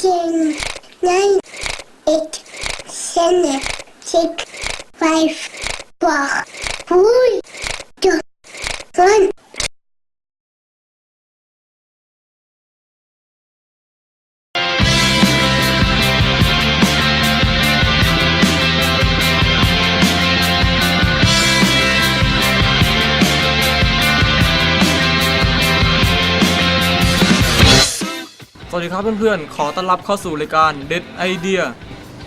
ten, nine, eight, seven, six, five, four, วัสดีครับเพื่อนๆ ขอต้อนรับเข้าสู่รายการ Dead Idea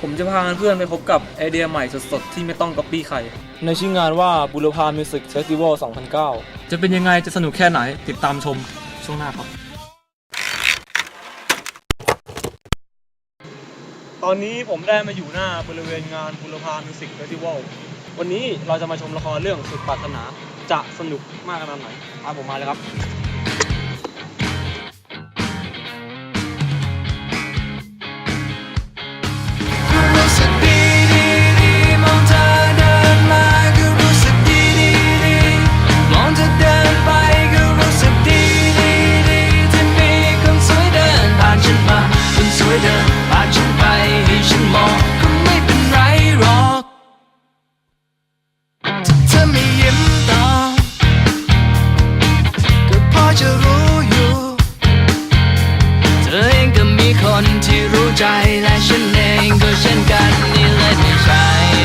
ผมจะพาเพื่อนๆไปพบกับไอเดียใหม่สดๆ ที่ไม่ต้องก๊อปปี้ใคร ในชื่องานว่าบุรพามิวสิกเฟสติวัล2009 จะเป็นยังไงจะสนุกแค่ไหนติดตามชมช่วงหน้าครับ ตอนนี้ผมได้มาอยู่หน้าบริเวณงานบุรพามิวสิกเฟสติวัลวันนี้เราจะมาชมละครเรื่องสุดปรารถนาจะสนุกมากขนาดไหนตามผมมาเลยครับ ฉันเองก็เช่นกันนี่เลยไม่ใช่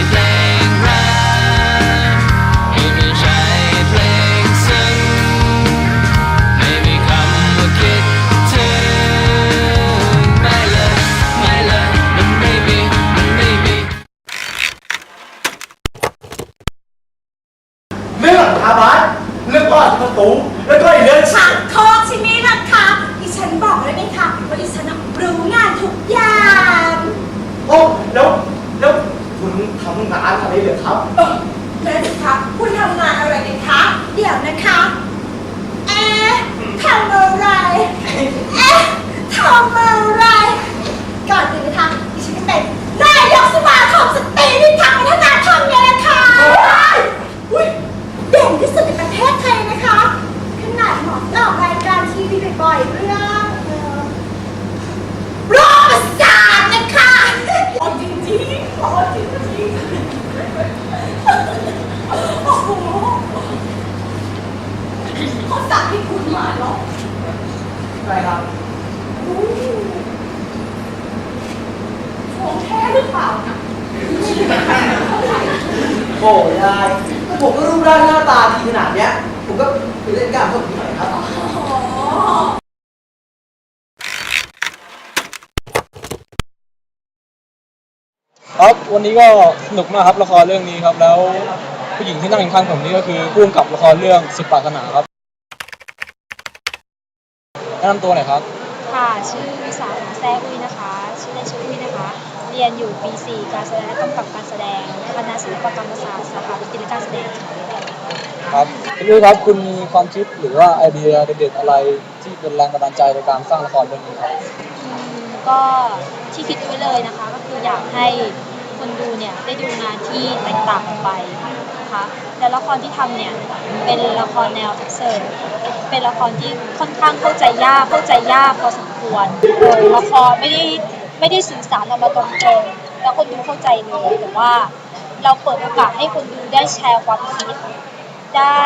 เพลงรักไม่ใช่เพลงซึ้งไม่มีคำว่าคิดถึงไม่เลยไม่เลยมันไม่มีมันไม่มีเรื่องหลังคาบ้านเรื่องก่อนประตูแล้วก็อีกเรื่องฉันโทษใช่ไหมล่ะคะดิฉันบอกเลยนะคะว่าดิฉันน่ะรู้งานทุกอย่าง โอ้แล้วแล้วคุณทำงานอะไรเหรอครับ เออแล้วสิคะคุณทำงานอะไรกันคะ เดี๋ยวนะคะเอ๊ะทำอะไรเอ๊ะทำอะไรก่อนอื่นนะคะดิฉันก็เป็นนายกสมาคมสตรีที่ทำพัฒนาธรรมเนี่ยนะคะอุ้ยเด่นที่สุดในประเทศไทยนะคะ ขนาดหมอออกรายการทีวีบ่อยๆเรื่องเอ่อ โรคประสาทนะคะโอ้จริงจริงๆโอ้จริงจริงๆโอ้โหเขาสั่งให้คุณมาเนาะ อะไรครับอู้ของแท้หรือเปล่านะโอ้ยายผมก็รูปร่างหน้าตาดีขนาดเนี้ย ผมก็ไปเล่นกล้ามพวกนี้หน่อยครับอ๋อครับวันนี้ก็สนุกมากครับละครเรื่องนี้ครับ แล้วผู้หญิงที่นั่งอยู่ข้างผมนี่ก็คือผู้กำกับละครเรื่องสุดปรารถนาครับ แนะนำตัวหน่อยครับ ค่ะ ชื่อวิสาขาแซ่อุ้ยนะคะ ชื่อเล่นชื่ออุ้ยนะคะ เรียนอยู่ปี 4 การแสดงและกำกับการแสดงคณะศิลปกรรมศาสตร์สาขาดนตรีและการแสดงค่ะครับคุณลุยครับคุณมีความคิดหรือว่าไอเดียเด็ดๆอะไรที่เป็นแรงบันดาลใจในการสร้างละครเรื่องนี้ครับอืมก็ที่คิดไว้เลยนะคะ ก็คืออยากให้คนดูเนี่ยได้ดูงานที่แตกต่างออกไป นะคะแต่ละครที่ทำเนี่ยเป็นละครแนวแอคเซอร์เป็นละครที่ค่อนข้างเข้าใจยากเข้าใจยากพอสมควรเออละครไม่ได้ไม่ได้สื่อสารออกมาตรงๆแล้วคนดูเข้าใจเลยแต่ว่า เราเปิดโอกาสให้คนดูได้แชร์ความคิดได้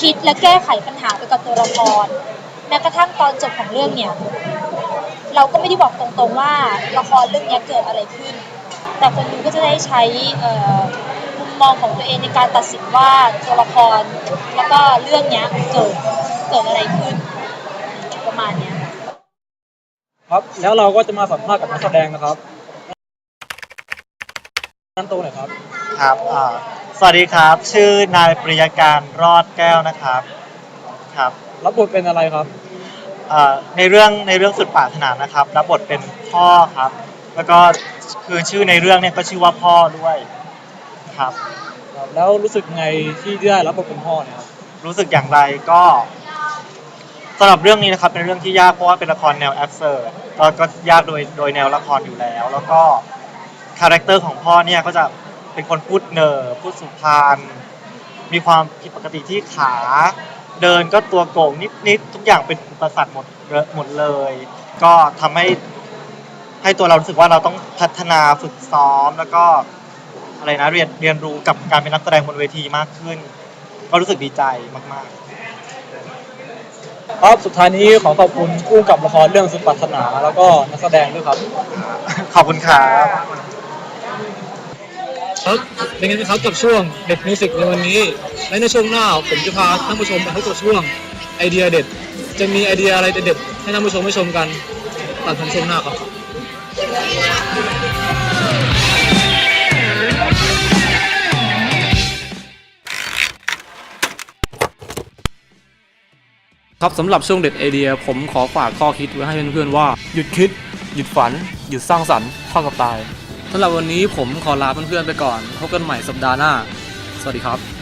คิดและแก้ไขปัญหาไปกับตัวละครแม้กระทั่งตอนจบของเรื่องเนี่ย เราก็ไม่ได้บอกตรงๆว่าละครเรื่องนี้เกิดอะไรขึ้น แต่คนดูก็จะได้ใช้ มุมมองของตัวเองในการตัดสินว่าตัวละครแล้วก็เรื่องเนี้ยเกิดเกิดอะไรขึ้นประมาณเนี้ย ครับ แล้วเราก็จะมาสัมภาษณ์กับนักแสดงนะครับแนะนำตัวหน่อยครับ ครับอ่าสวัสดีครับ ชื่อนายปริยการรอดแก้วนะครับ ครับรับบทเป็นอะไรครับ อ่าในเรื่องในเรื่องสุดปรารถนานะครับ รับบทเป็นพ่อครับ แล้วก็คือชื่อในเรื่องเนี่ยก็ชื่อว่าพ่อด้วย ครับ ครับแล้วรู้สึกไงที่ได้รับบทเป็นพ่อเนี่ยครับรู้สึกอย่างไรก็สำหรับเรื่องนี้นะครับ เป็นเรื่องที่ยากเพราะว่าเป็นละครแนวแอคเซอร์ก็ก็ยากโดยโดยแนวละครอยู่แล้ว แล้วก็คาแรคเตอร์ของพ่อเนี่ยก็จะเป็นคนพูดเนอร์พูดสุพรรณมีความผิดปกติที่ขา เดินก็ตัวโก่งนิดๆทุกอย่างเป็นอุปสรรคหมดหมดเลย ก็ทำให้ให้ตัวเรารู้สึกว่าเราต้องพัฒนาฝึกซ้อมแล้วก็ อะไรนะเรียนเรียนรู้กับการเป็นนักแสดงบนเวทีมากขึ้น ก็รู้สึกดีใจมากๆ ครับสุดท้ายนี้ขอขอบคุณผู้กำกับละครเรื่องสุดปรารถนาแล้วก็นักแสดงด้วยครับ ขอบคุณครับครับเป็นไงครับกับช่วงเด็ดมิวสิกในวันนี้ และในช่วงหน้าผมจะพาท่านผู้ชมไปพบกับช่วงไอเดียเด็ด จะมีไอเดียอะไรเด็ดๆให้ท่านผู้ชมได้ชมกันตัดชมช่วงหน้าครับ ครับสำหรับช่วงเด็ดไอเดีย ผมขอฝากข้อคิดไว้ให้เพื่อนๆว่า หยุดคิด หยุดฝัน หยุดสร้างสรรค์เท่ากับตายสำหรับวันนี้ผมขอลาเพื่อนๆไปก่อนพบกันใหม่สัปดาห์หน้า สวัสดีครับ